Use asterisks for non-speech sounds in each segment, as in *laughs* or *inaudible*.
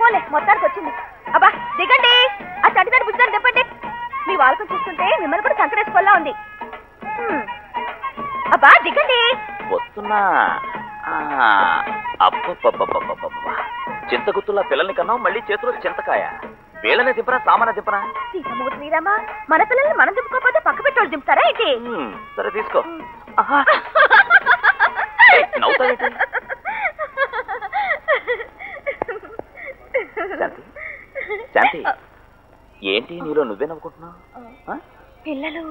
పోలే మొత్తానికి వచ్చింది అబ్బా దిగండి. ఆ చంటిదారి బుజ్జాన్ని చెప్పండి మీ వాళ్ళకం చూస్తుంటే మిమ్మల్ని కూడా సంకరేసుకోలా ఉంది. అబ్బా దిగండి. వస్తున్నా. ఆ, అబ్బబ్బబ్బబ్బబ్బబ్బబ్బ. చింతగుత్తుల పిల్లల్ని కన్నావు మళ్ళీ చేతిలో చింతకాయ. వీళ్ళనే దింపరా సామాన దింపరా? శ్రీరామ మన పిల్లల్ని మనం దింపుకోకపోతే పక్క పెట్టోళ్ళు దింపుతారా ఏంటి? సరే తీసుకో. నవ్వుతావేంటి? శాంతి శాంతి ఏంటి? నీలో నువ్వే నవ్వుకుంటున్నావు? పిల్లలు.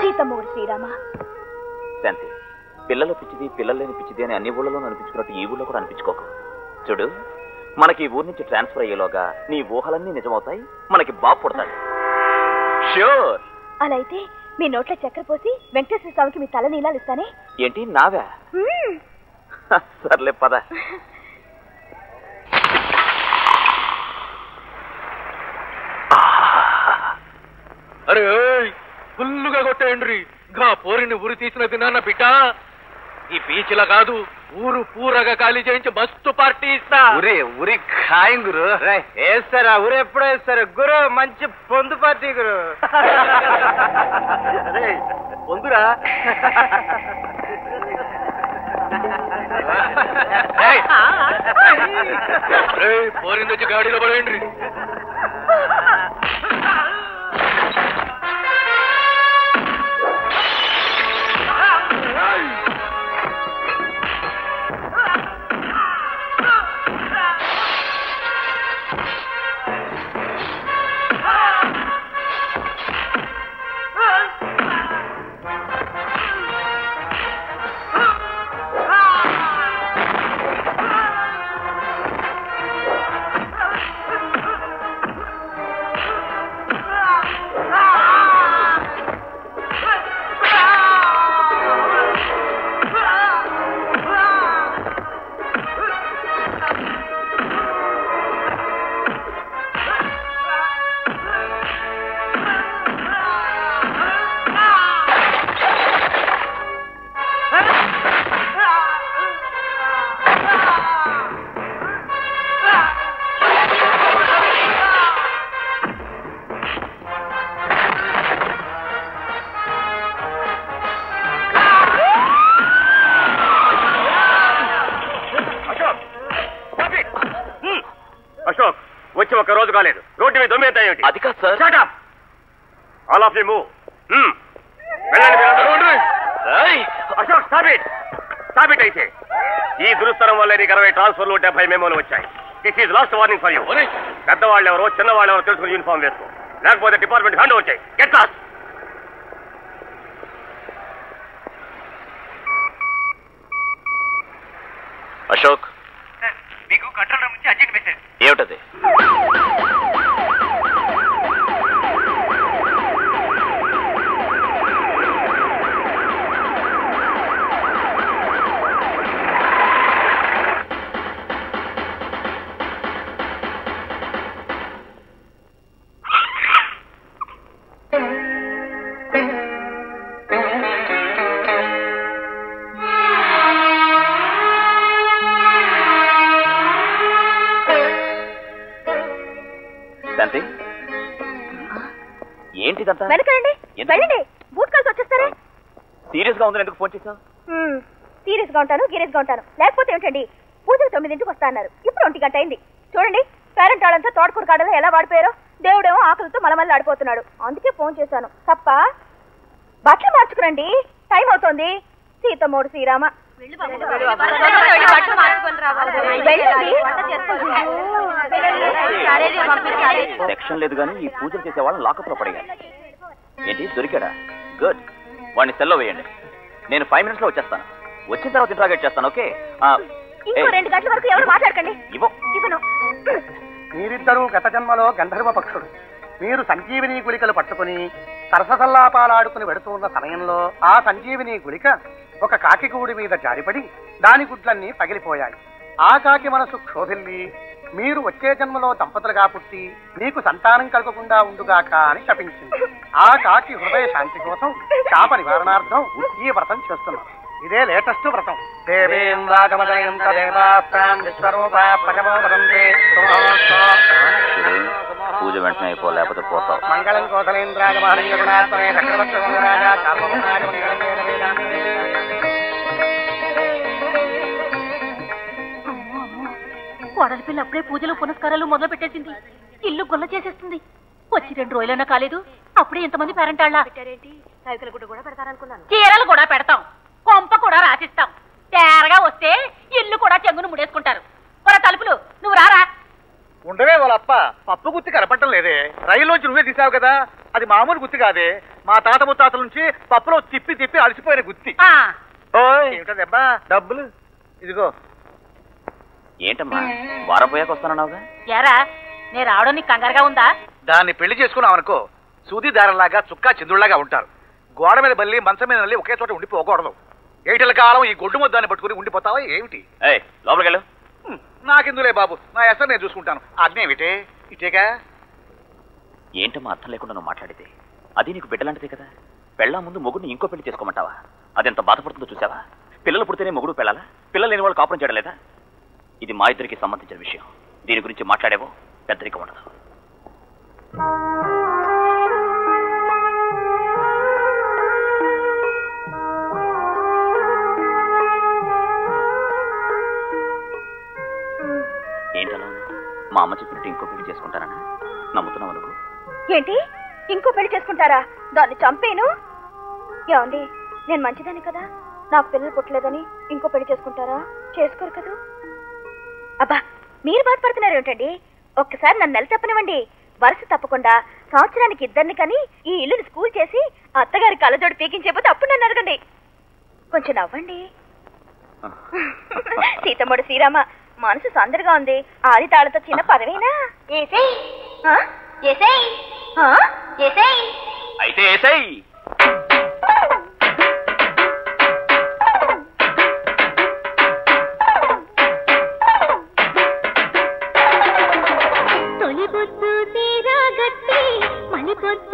సీతమ్మూరు శ్రీరామ. శాంతి పిల్లలు పిచ్చిది పిల్లలు లేని పిచ్చిది అని అన్ని ఊళ్ళలో అనిపించుకున్నట్టు ఈ ఊళ్ళో కూడా అనిపించుకోకు. చూడు మనకి ఊరి నుంచి ట్రాన్స్ఫర్ అయ్యేలోగా నీ ఊహలన్నీ నిజమవుతాయి మనకి బాబు పుడతాడు. షూర్ అలా అయితే మీ నోట్లో చక్కెర పోసి వెంకటేశ్వర స్వామికి మీ తల నీలాలు ఇస్తానే? ఏంటి? నావా. సర్లే పద. *laughs* అరే ఫుల్లుగా కొట్టేయండి గా పోరిని ఉరి తీసిన తిన్నా బిడ్డ. ఈ బీచ్లా కాదు ఊరు పూరగా ఖాళీ చేయించి మస్తు పార్టీ ఇస్తా. ఉరి ఉరి ఖాయం గురు. వేస్తారా? ఊరు ఎప్పుడు వేస్తారు. గురు మంచి పొందు పార్టీ గురు. *laughs* పొందురా. ఏయ్, పోరిని వచ్చి గాడిలో పడేయండి దొమ్మేస్తాయి అది కాదు sir. Move. Hmm. Ashok stop it stop it అయితే. ఈ దురుస్తరం వల్ల నీకు అరవై ట్రాన్స్ఫర్లు డెబ్బై మెమోలు వచ్చాయి. This is last warning for you ఒరేయ్. పెద్దవాళ్ళు ఎవరో చిన్నవాళ్ళు ఎవరో తెలుసుకుని యూనిఫామ్ వేసుకో. లేకపోతే డిపార్ట్మెంట్ హ్యాండ్ వచ్చాయి గెట్ లాస్ట్ అశోక్. మీకు కంట్రోల్ రూమ్ నుంచి అర్జెంట్ మెసేజ్ ఏమిటది? సీరియస్గా ఉందని ఎందుకు ఫోన్ చేసావు సీరియస్గా ఉంటాను సీరియస్గా ఉంటాను. లేకపోతే ఏమిటండి? పూజలు తొమ్మిదింటికి వస్తా అన్నారు. ఇప్పుడు ఒంటి గంట అయింది. చూడండి పేరెంట్ వాళ్ళంతా తోటకూర కాడలో ఎలా వాడిపోయారో దేవుడేమో ఆకలితో మలమల్లి ఆడిపోతున్నాడు. అందుకే ఫోన్ చేశాను. తప్ప బట్టలు మార్చుకురండి. టైం అవుతోంది. సీతమ్మోడు శ్రీరామ. సెక్షన్ లేదు కానీ ఈ పూజలు చేసే వాళ్ళని లాకప్లో పడేయాలి ఏంటి? దొరికాడా? గుడ్ వాడిని సెల్లో వేయండి. నేను ఫైవ్ మినిట్స్లో వచ్చేస్తాను. వచ్చిన తర్వాత ఇంట్రాగేట్ చేస్తాను ఓకే రెండు గంటల వరకు ఎవరు మాట్లాడకండి. ఇవ్వు. ఇవ్వను. మీరిద్దరూ గత జన్మలో గంధర్వ పక్షుడు మీరు సంజీవిని గుళికలు పట్టుకుని సరససల్లాపాలాడుకుని వెడుతూ ఉన్న సమయంలో ఆ సంజీవిని గుళిక ఒక కాకి గూడి మీద జారిపడి దాని గుడ్లన్నీ పగిలిపోయాయి. ఆ కాకి మనసు క్షోభిల్లి మీరు వచ్చే జన్మలో దంపతులుగా పుట్టి మీకు సంతానం కలగకుండా ఉండుగాక అని శపించింది. ఆ కాకి హృదయ శాంతి కోసం శాప నివారణార్థం ఈ వ్రతం చేస్తున్నారు. ఇదే లేటెస్ట్ వ్రతం. విశ్వరూపా పరమో వదంతే పూజ వెంటనే అయిపో లేకపోతే పోతావు. మంగళం కోసలేంద్రాజ మహనీయ గుణాత్మనే చక్రవర్తి రాజా చాపరాజ కోడల పిల్ల అప్పుడే పూజలు పునస్కారాలు మొదలు పెట్టేసింది ఇల్లు గుల్ల చేసేస్తుంది. వచ్చి రెండు రోజులైనా కాలేదు. అప్పుడే ఎంతమంది పేరెంటాళ్ళ? చీరలు కూడా పెడతాం. కొంప కూడా రాసిస్తాం. తేరగా వస్తే ఇల్లు కూడా చెంగును ముడేసుకుంటారు. తలుపులు నువ్వు రారా? ఉండవే వాళ్ళప్ప. పప్పు గుత్తి కనపడటం లేదే. రైల్లోంచి నువ్వే తీసావు కదా. అది మామూలు గుత్తి కాదే. మా తాత ముత్తాతల నుంచి పప్పులో తిప్పి తిప్పి అలసిపోయిన గుత్తి. డబ్బులు. ఇదిగో. ఏంటమ్మా? వారపోయాక వస్తానన్నావుగా ఏరా నేను రావడం నీకు కంగారుగా ఉందా? దాన్ని పెళ్ళి చేసుకున్నాం అనుకో సూది దారంలాగా చుక్కా చంద్రుల్లాగా ఉంటారు. గోడ మీద బల్లి మంచం మీద నల్లి ఒకే చోట ఉండిపోకూడదు. ఏటిల కాలం ఈ గొడ్డు ముద్దాన్ని పట్టుకుని ఉండిపోతావా ఏమిటి? ఏయ్ లోపలికి వెళ్ళు హ్మ్, నాకెందులే బాబు? నా ఎసరు నేను చూసుకుంటాను. ఏమిటే? ఇటేగా? ఏంటమ్మా అర్థం లేకుండా నువ్వు మాట్లాడితే? అది నీకు బిడ్డలాంటిదే కదా. పెళ్ళా ముందు మొగుడిని ఇంకో పెళ్ళి చేసుకోమంటావా? అదెంత బాధపడుతుందో చూసావా? పిల్లలు పుడితేనే మొగుడు పెళ్ళాలా? పిల్లలు లేని వాళ్ళు కాపురం చేయడం లేదా? ఇది మా ఇద్దరికి సంబంధించిన విషయం. దీని గురించి మాట్లాడేవో పెద్దరికం ఉండదు. ఏంటలా? మా అమ్మ చెప్పినట్టు ఇంకో పెళ్ళి చేసుకుంటారా నమ్ముతున్నావు నువ్వు ఏంటి? ఇంకో పెళ్ళి చేసుకుంటారా? దాన్ని చంపేను? ఏమండి నేను మంచిదాన్ని కదా? నాకు పిల్లలు పుట్టలేదని ఇంకో పెళ్ళి చేసుకుంటారా? చేసుకోరు కదా? అబ్బా మీరు బాధపడుతున్నారు ఏమిటండి? ఒక్కసారి నన్ను నెల తప్పనివ్వండి. వరుస తప్పకుండా సంవత్సరానికి ఇద్దరిని కానీ ఈ ఇల్లుని స్కూల్ చేసి అత్తగారి కళ్ళజోడు పీకించేపోతే అప్పుడు నన్ను అడగండి. కొంచెం నవ్వండి. *laughs* సీతమ్మడు శ్రీరామ మనసు సందడిగా ఉంది. ఆది తాళతో చిన్న పదవేనా? అయితే ఏసై. could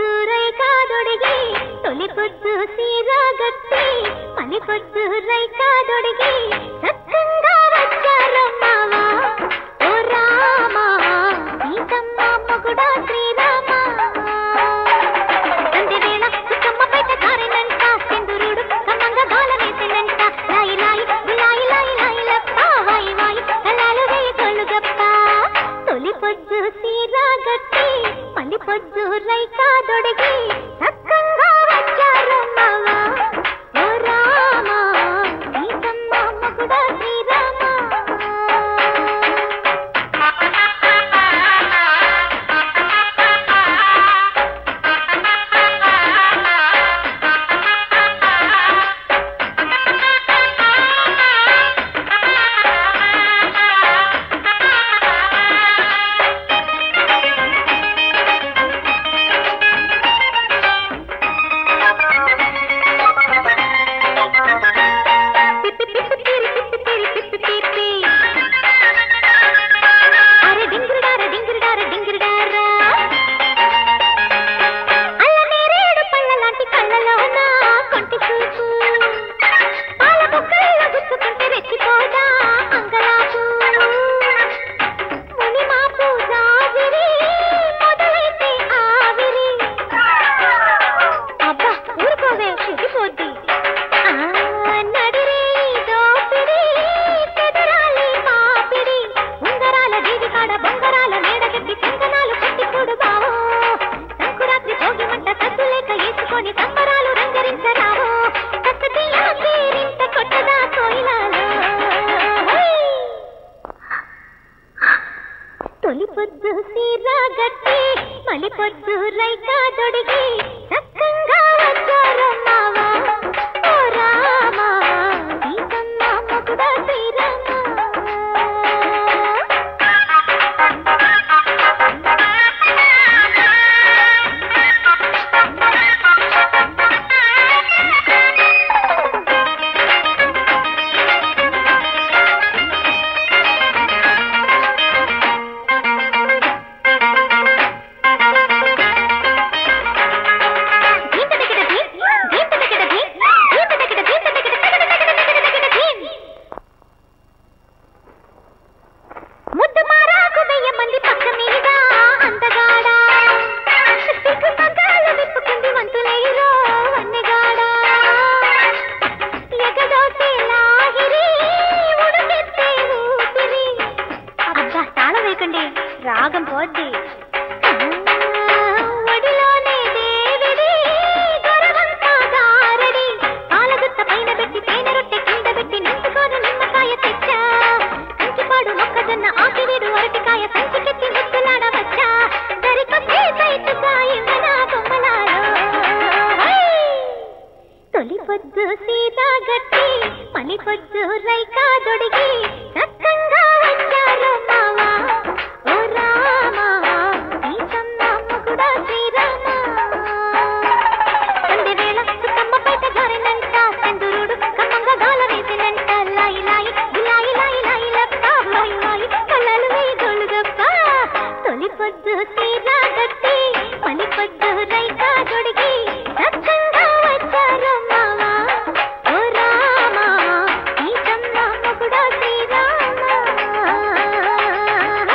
Akan.